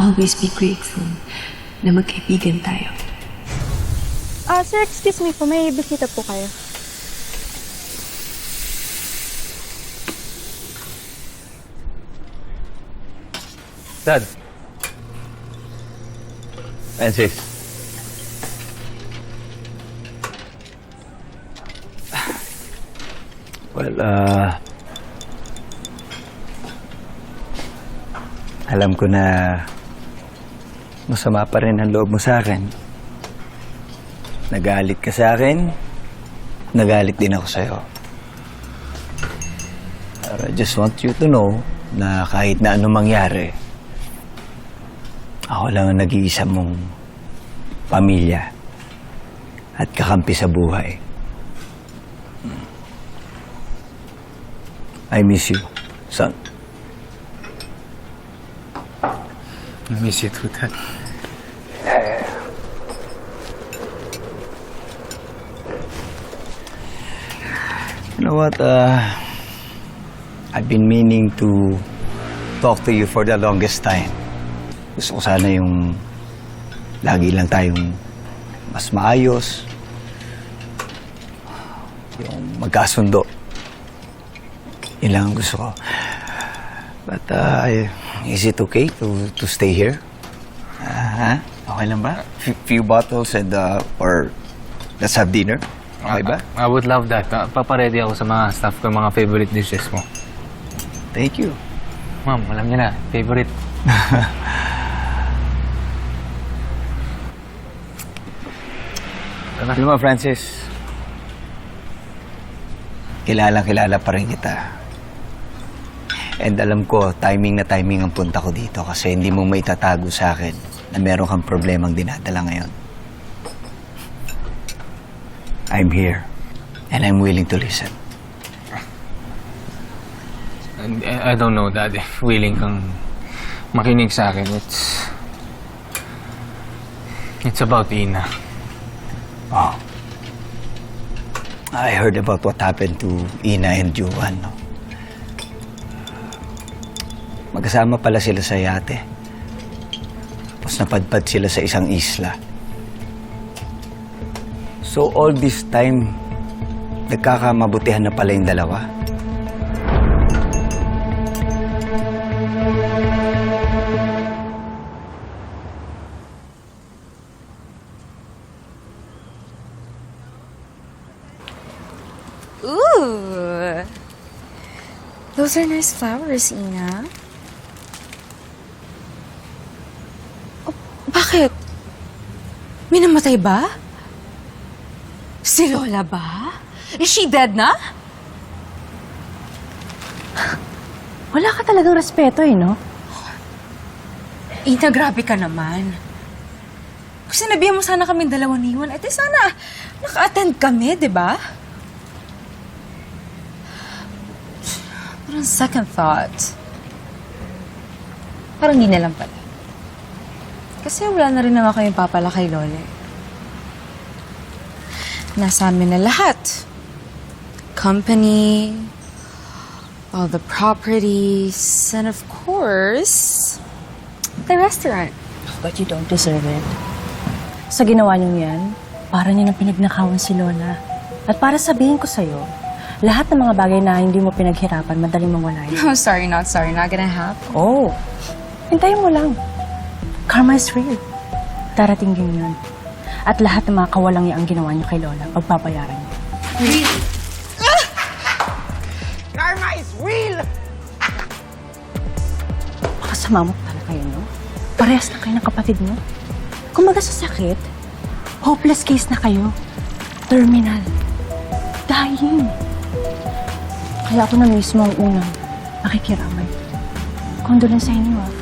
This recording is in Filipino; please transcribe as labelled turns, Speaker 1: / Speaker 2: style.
Speaker 1: always be grateful na magkaibigan tayo.
Speaker 2: Ah, sir, excuse me po. May bisita po kayo.
Speaker 3: Dad. Francis. Well, uh, alam ko na masama pa rin ang loob mo sa akin. Nagalit ka sa akin, nagalit din ako sa'yo. Pero I just want you to know na kahit na anong mangyari, ako lang ang nag-iisa mong pamilya at kakampi sa buhay. I miss you, son.
Speaker 4: I miss you too, Dad.
Speaker 3: You know what? Uh, I've been meaning to talk to you for the longest time. Gusto ko sana yung lagi lang tayong mas maayos. Yung magkasundo. Yun lang ang gusto ko. But, uh, is it okay to, to stay here? Ah, ha? Okay lang ba? F- few bottles and, uh, or let's have dinner? Okay ba?
Speaker 4: I would love that. Uh, paparedy ako sa mga staff ko, mga favorite dishes mo.
Speaker 3: Thank you.
Speaker 4: Ma'am, alam niyo na, favorite.
Speaker 3: Alam mo, Francis, kilala kilala pa rin kita. And alam ko, timing na timing ang punta ko dito kasi hindi mo maitatago sa akin na meron kang problemang dinadala ngayon. I'm here and I'm willing to listen.
Speaker 4: And, uh, I don't know, Dad, if willing kang makinig sa akin. It's... It's about Ina.
Speaker 3: Oh. I heard about what happened to Ina and Juan. No? Magkasama pala sila sa yate. Tapos napadpad sila sa isang isla. So all this time, nagkakamabutihan na pala yung dalawa.
Speaker 2: Ooh! Those are nice flowers, Ina. Bakit? May namatay ba? Si Lola ba? Is she dead na?
Speaker 5: Wala ka talagang respeto eh, no?
Speaker 2: Ina, grabe ka naman. Kung sinabihan mo sana kami dalawa ni Juan, edi sana naka-attend kami, di ba? Parang second thought. Parang di na lang pala. Kasi wala na rin naman kayong papala kay Lola. eh. Nasa amin na lahat. Company, all the properties, and of course, the restaurant.
Speaker 5: But you don't deserve it. Sa ginawa niyo yan, para niyo nang pinagnakawan si Lola. At para sabihin ko sa'yo, lahat ng mga bagay na hindi mo pinaghirapan, madaling mawala yun.
Speaker 2: No, sorry, not sorry. Not gonna happen.
Speaker 5: Oh, hintayin mo lang. Karma is real. Darating din yun. At lahat ng mga kawalang ang ginawa niyo kay Lola, pagbabayaran niyo. Pakasama mo talaga kayo, no? Parehas na kayo ng kapatid mo. Kumaga sa sakit, hopeless case na kayo. Terminal. Dying. Kaya ako na mismo ang unang nakikiramay. Condolence sa inyo, ah.